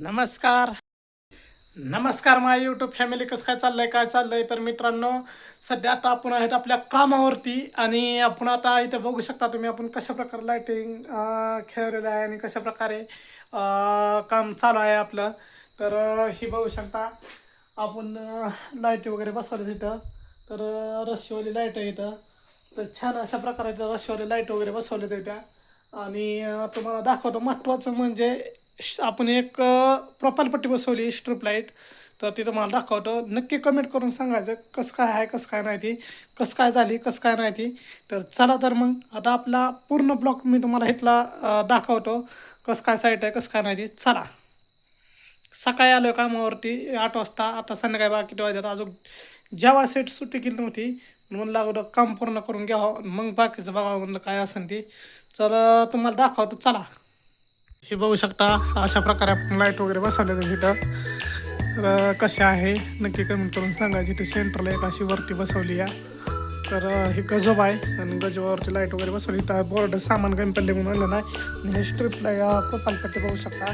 नमस्कार. नमस्कार माझ्या यूट्यूब फॅमिली कसं काय चाललंय काय चाललंय? तर मित्रांनो सध्या आता आपण आहेत आपल्या कामावरती आणि आपण आता इथे बघू शकता तुम्ही आपण कशा प्रकारे लायटिंग खेळलेलं आहे आणि कशा प्रकारे काम चालू आहे आपलं. तर ही बघू शकता आपण लाईटी वगैरे बसवले तिथं तर रस्सीवाली लाइट आहे इथं. तर छान अशा प्रकारे इथं रस्सीवाली लाइट वगैरे बसवल्या तिथं आणि तुम्हाला दाखवतो महत्त्वाचं म्हणजे आपण एक प्रॉपर पट्टी बसवली स्ट्रीप लाइट तर ती तुम्हाला दाखवतो. नक्की कमेंट करून सांगायचं कसं काय आहे कसं काय नाही ती. कसं काय झाली कसं काय नाही ती. तर चला तर मग आता आपला पूर्ण ब्लॉक मी तुम्हाला इथला दाखवतो. कसं काय साईट आहे कसं काय नाही ती. चला. सकाळी आलो कामावरती आठ वाजता. आता संध्याकाळी बाकी किती अजून जेव्हा सेट सुट्टी केली नव्हती म्हणून लागलं काम पूर्ण करून घ्यावं मग बाकीचं बघावं म्हणलं काय असेल ती. तर तुम्हाला दाखवतो. चला. हे बघू शकता अशा प्रकारे आपण लाइट वगैरे बसवले तिथं तर कसे आहे नक्की कमेंट करून सांगायची जिथे सेंटरला एक अशी वरती बसवली आहे तर हे गजब आहे आणि गजबावरती लाइट वगैरे बसवली. तर बोर्ड सामान कमी पडले म्हणून आणलं नाही आणि हे स्ट्रिपला प्रोफाईल पट्टी बघू शकता.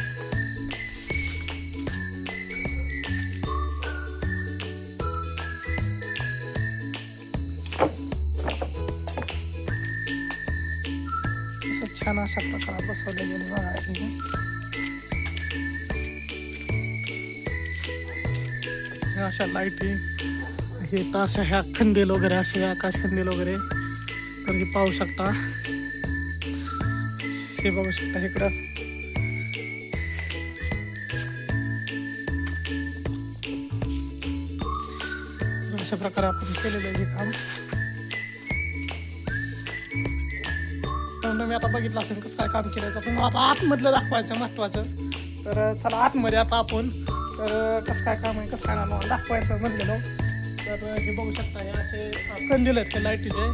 अशा प्रकारे बसवले गेले बघा हे. ह्या अशा लाईटी हे अशा ह्या खंदील वगैरे असे आकाश खंदील वगैरे तर हे पाहू शकता हे बघू शकता इकडं अशा प्रकारे आपण केलेलं हे काम तुम्ही आता बघितलं असेल कसं काय काम केलं तर तुम्हाला आता आतमधलं दाखवायचं महत्त्वाचं तर चला आतमध्ये आता आपण. तर कसं काय काम आहे कसं काय नाही दाखवायचं म्हणलेलो. तर हे बघू शकता हे असे कंदील आहेत ते लाईटीचे.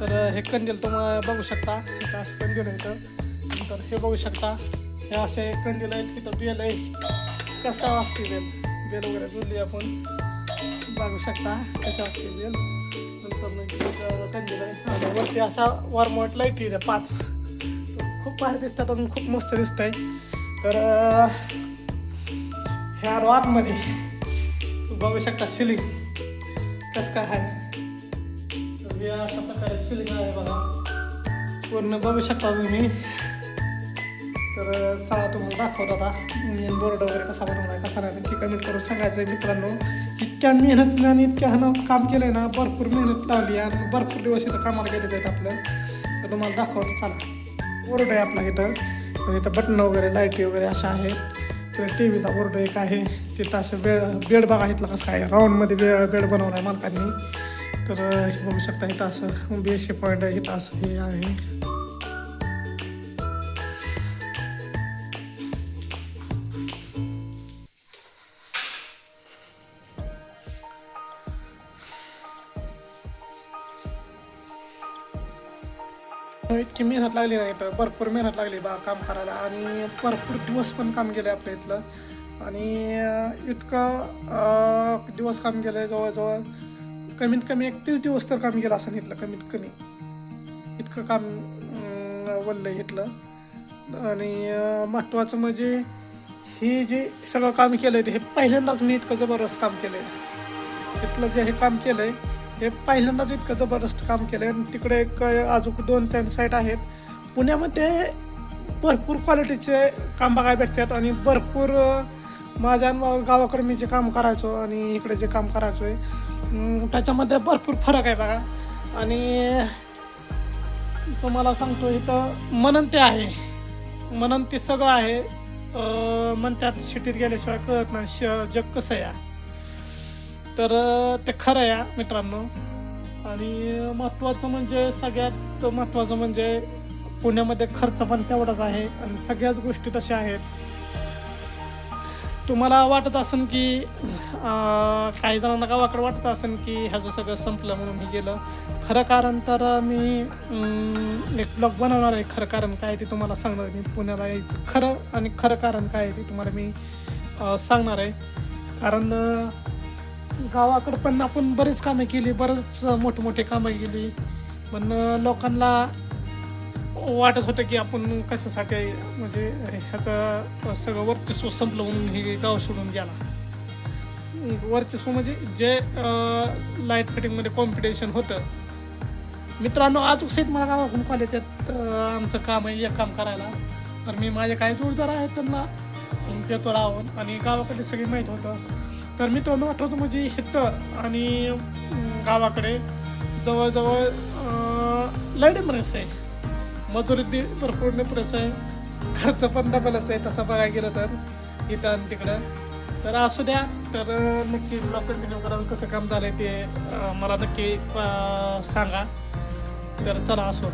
तर हे कंदील तुम्हाला बघू शकता इथं असं कंदील आहे इथं तर हे बघू शकता हे असे कंदील आहेत. तिथं बेल आहे. कसं वाजते बेल? बेल वगैरे जुळली आपण. बघू शकता कशा वाजते बेल. नंतर मग कंदील आहे वरती असा वरमोट लाइट आहे पाच. खूप भारी दिसतात आणि खूप मस्त दिसत आहे तर ह्या रॉकमध्ये आतमध्ये तू बघू शकता शिलिंग. कसं काय आहे. अशा प्रकारे शिलिंग आहे बघा. पूर्ण बघू शकता तुम्ही. तर चला तुम्हाला दाखवत आता. मेन बोर्ड वगैरे कसा बनवला आहे कसा नाही नक्की कमेंट करून सांगायचं आहे मित्रांनो. इतक्या मेहनत आणि इतक्या ह्यानं काम केलं आहे ना भरपूर मेहनत लावली आणि भरपूर दिवस इथं कामाला गेलेले आहेत आपलं. तर तुम्हाला दाखवतो चला. बोर्ड आहे आपला इथं. इथं बटन वगैरे लाईटी वगैरे अशा आहेत तर टी व्हीचा बोर्ड एक आहे. तिथं असं बेड बेड बघा इथलं कसं काय राऊंडमध्ये बे बेड बनवला आहे मालकांनी. तर हे बघू शकता इथं असं बी एस सी पॉईंट आहे इथं असं हे आहे. इतकी मेहनत लागली नाही तर भरपूर मेहनत लागली बा काम करायला. आणि भरपूर दिवस पण काम केलं आपल्या इथलं. आणि इतका इतकं दिवस काम केलं जवळजवळ. कमीत कमी एकतीस दिवस तर काम केलं असं इथलं कमीत कमी. इतकं काम अं, वल्लं आहे इथलं. आणि महत्त्वाचं म्हणजे हे जे सगळं काम केलं आहे हे पहिल्यांदाच मी इतकं जबरदस्त काम केलं आहे इथलं जे हे काम केलं आहे हे पहिल्यांदाच इतकं जबरदस्त काम केलं आहे आणि तिकडे एक अजून दोन तीन साईट आहेत. पुण्यामध्ये भरपूर क्वालिटीचे काम बघायला भेटतात आणि भरपूर माझ्या गावाकडे मी जे काम करायचो आणि इकडे जे काम करायचो आहे त्याच्यामध्ये भरपूर फरक आहे बघा. आणि तुम्हाला सांगतो इथं मनंती आहे. मनंती सगळं आहे. म्हणतात शिटीत गेल्याशिवाय कळत नाही श जग कसं आहे? तर ते खरं आहे मित्रांनो. आणि महत्त्वाचं म्हणजे सगळ्यात महत्त्वाचं म्हणजे पुण्यामध्ये खर्च पण तेवढाच आहे आणि सगळ्याच गोष्टी तशा आहेत. तुम्हाला वाटत असेल की काही जणांना गावाकडे वाटत असेल की ह्याचं सगळं संपलं म्हणून हे गेलं? खरं कारण तर मी एक ब्लॉग बनवणार आहे. खरं कारण काय आहे ते तुम्हाला सांगणार मी पुण्याला यायचं खरं आणि खरं कारण काय आहे ते तुम्हाला मी सांगणार आहे. कारण गावाकडं पण आपण बरेच कामं केली बरेच मोठमोठे कामं केली. पण लोकांना वाटत होतं की आपण कशासाठी म्हणजे ह्याचं सगळं वर्चस्व संपलं म्हणून हे गाव सोडून गेला. वर्चस्व म्हणजे जे लाइट फिटिंगमध्ये कॉम्पिटिशन होतं. मित्रांनो आज सेट मला गावाकडून कॉल येतात आमचं काम आहे एक काम करायला. तर मी माझे काही जोडदार आहेत त्यांना देतो राहून. आणि गावाकडे सगळी माहीत होतं. तर मी तोंड वाटवतो म्हणजे हिथं आणि गावाकडे जवळजवळ लढे प्रेस आहे. मजुरी बी भरपूर प्रेस आहे. खर्च पण डबलच आहे तसं बघायला गेलं तर. इथं आणि तिकडं. तर असू द्या तर नक्की ब्लॉग कंटिन्यू करायला कसं काम झालं आहे ते मला नक्की सांगा. तर चला असो.